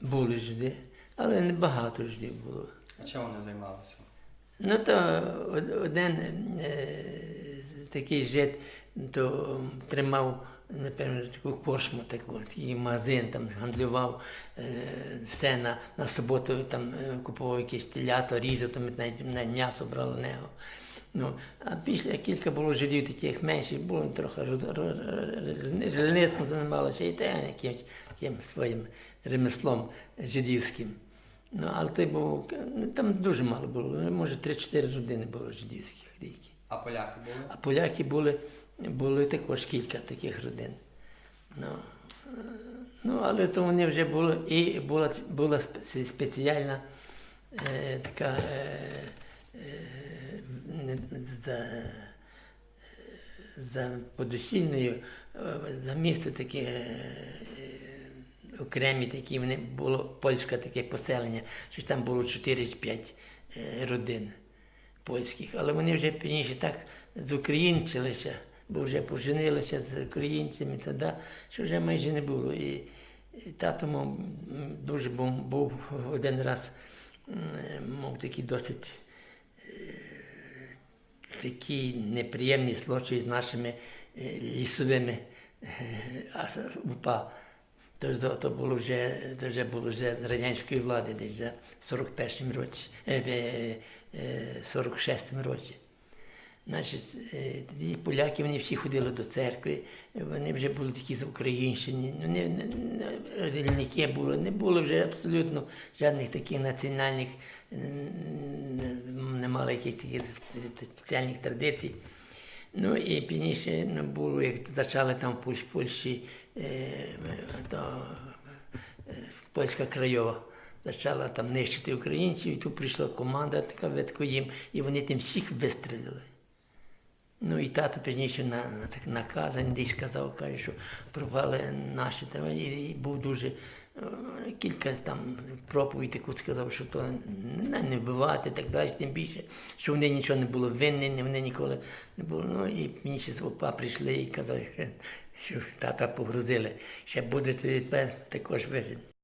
були жиди, але не багато жидів було. А чим вони займалися? Ну, то один е, такий жит то тримав, напевно, таку коршму, таку, такий магазин, там гандлював е, все на, на суботу, там е, купував якісь телята, різав, там навіть, м'ясо брали в нього. Ну, а після кілька було жидів таких менших, було трохи ремеслом займалося і те якимось таким своїм ремеслом жидівським. Ну, але той був, ну, там дуже мало було, може 3-4 родини було жидівських тільки. А поляки були? А поляки були, були також кілька таких родин. Ну, ну але то вони вже були, і була, була спеціальна е, така е, е, не- за, за подосільною, е, за місце таке е, окремі такі, вони було польське таке поселення, що там було 4-5 е, родин польських, але вони вже пізніше так зукраїнчилися, бо вже поженилися з українцями тоді, що вже майже не було. І, і тато дуже був, був один раз, мав такий досить е, такий неприємний случай з нашими е, лісовими е, упа. То, то було вже, то вже було вже з радянської влади, десь за 41-м році, е, е, е, 46-м році. Значить, тоді поляки вони всі ходили до церкви, вони вже були такі заукраїнщені, ну, не, не, рільники були, не було вже абсолютно жодних таких національних, мали таких спеціальних традицій. Ну і пізніше ну, було, як почали там в Польщ- Польщі, е, то, е, польська краєва почала там нищити українців, і тут прийшла команда така ветко їм, і вони тим всіх вистрілили. Ну і тато пізніше на, на так наказань десь казав, каже, що пропали наші там, і, і був дуже кілька там проповідей яку сказав, що то не, не вбивати, так далі, тим більше, що вони нічого не було винні, вони ніколи не було. Ну і пізніше з ОПА прийшли і казали, що тата погрузили, ще будете тепер також вижити.